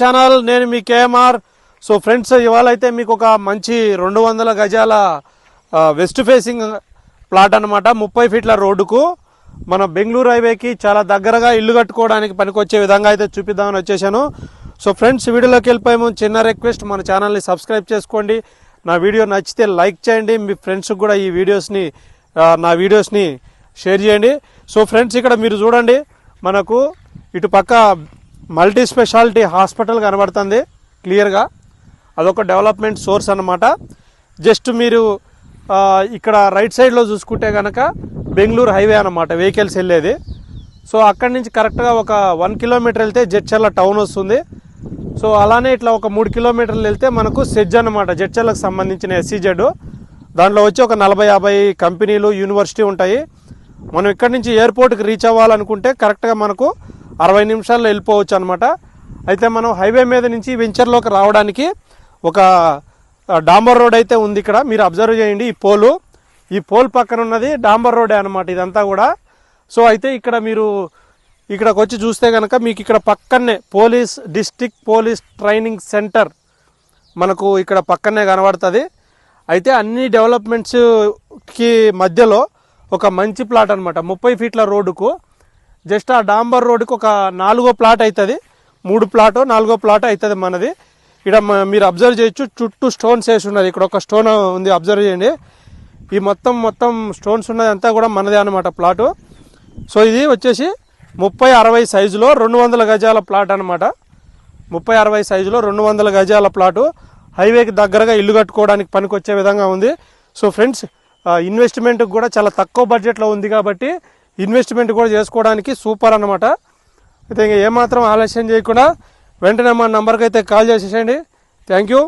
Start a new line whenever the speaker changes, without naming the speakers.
Channel నేను మీ KMR. So friends ఇవాళ అయితే మీకు ఒక మంచి రెండు వందల గజాల వెస్ట్ ఫేసింగ్ ప్లాట్ అనమాట ముప్పై ఫీట్ల రోడ్డుకు మన బెంగళూరు హైవేకి చాలా దగ్గరగా ఇల్లు కట్టుకోవడానికి పనికొచ్చే విధంగా అయితే చూపిద్దామని వచ్చేసాను. సో ఫ్రెండ్స్ వీడియోలోకి వెళ్ళిపోయాము చిన్న రిక్వెస్ట్ మన ఛానల్ని సబ్స్క్రైబ్ చేసుకోండి. నా వీడియో నచ్చితే లైక్ చేయండి. మీ ఫ్రెండ్స్కి కూడా ఈ వీడియోస్ని నా వీడియోస్ని షేర్ చేయండి. సో ఫ్రెండ్స్ ఇక్కడ మీరు చూడండి మనకు ఇటు పక్క మల్టీ స్పెషాలిటీ హాస్పిటల్ కనబడుతుంది క్లియర్గా అదొక డెవలప్మెంట్ సోర్స్ అనమాట జస్ట్ మీరు ఇక్కడ రైట్ సైడ్లో చూసుకుంటే కనుక బెంగళూరు హైవే అనమాట వెహికల్స్ వెళ్ళేది. సో అక్కడి నుంచి కరెక్ట్గా ఒక వన్ కిలోమీటర్ వెళ్తే జడ్చర్ల టౌన్ వస్తుంది. సో అలానే ఇట్లా ఒక మూడు కిలోమీటర్లు వెళ్తే మనకు సెజ్ అనమాట జడ్చర్లకు సంబంధించిన ఎస్సీజెడ్ దాంట్లో వచ్చి ఒక నలభై యాభై కంపెనీలు యూనివర్సిటీ ఉంటాయి. మనం ఇక్కడి నుంచి ఎయిర్పోర్ట్కి రీచ్ అవ్వాలనుకుంటే కరెక్ట్గా మనకు అరవై నిమిషాల్లో వెళ్ళిపోవచ్చు అనమాట అయితే మనం హైవే మీద నుంచి వెంచర్లోకి రావడానికి ఒక డాంబర్ రోడ్ అయితే ఉంది ఇక్కడ. మీరు అబ్జర్వ్ చేయండి ఈ పోలు. ఈ పోల్ పక్కన ఉన్నది డాంబర్ రోడే అనమాట ఇదంతా కూడా. సో అయితే ఇక్కడ మీరు ఇక్కడికి వచ్చి చూస్తే కనుక మీకు ఇక్కడ పక్కనే police district police training centre మనకు ఇక్కడ పక్కనే కనబడుతుంది. అయితే అన్ని డెవలప్మెంట్స్కి మధ్యలో ఒక మంచి ప్లాట్ అనమాట ముప్పై ఫీట్ల రోడ్డుకు జస్ట్ ఆ డాంబర్ రోడ్కి ఒక నాలుగో ప్లాట్ అవుతుంది మూడు ప్లాట్ నాలుగో ప్లాట్ అవుతుంది మనది. ఇక్కడ మీరు అబ్జర్వ్ చేయొచ్చు చుట్టూ స్టోన్స్ వేసి ఉన్నది. ఇక్కడ ఒక స్టోన్ ఉంది అబ్జర్వ్ చేయండి. ఈ మొత్తం మొత్తం స్టోన్స్ ఉన్నది అంతా కూడా మనదే అనమాట ప్లాటు. సో ఇది వచ్చేసి ముప్పై అరవై సైజులో రెండు వందల గజాల ప్లాట్ అనమాట ముప్పై అరవై సైజులో రెండు వందల గజాల ప్లాటు. హైవేకి దగ్గరగా ఇల్లు కట్టుకోవడానికి పనికొచ్చే విధంగా ఉంది. సో ఫ్రెండ్స్ ఇన్వెస్ట్మెంట్కి కూడా చాలా తక్కువ బడ్జెట్లో ఉంది కాబట్టి ఇన్వెస్ట్మెంట్ కూడా చేసుకోవడానికి సూపర్ అనమాట అయితే ఇంకా ఏమాత్రం ఆలస్యం చేయకుండా వెంటనే మా నంబర్కి అయితే కాల్ చేసేసేయండి. Thank you.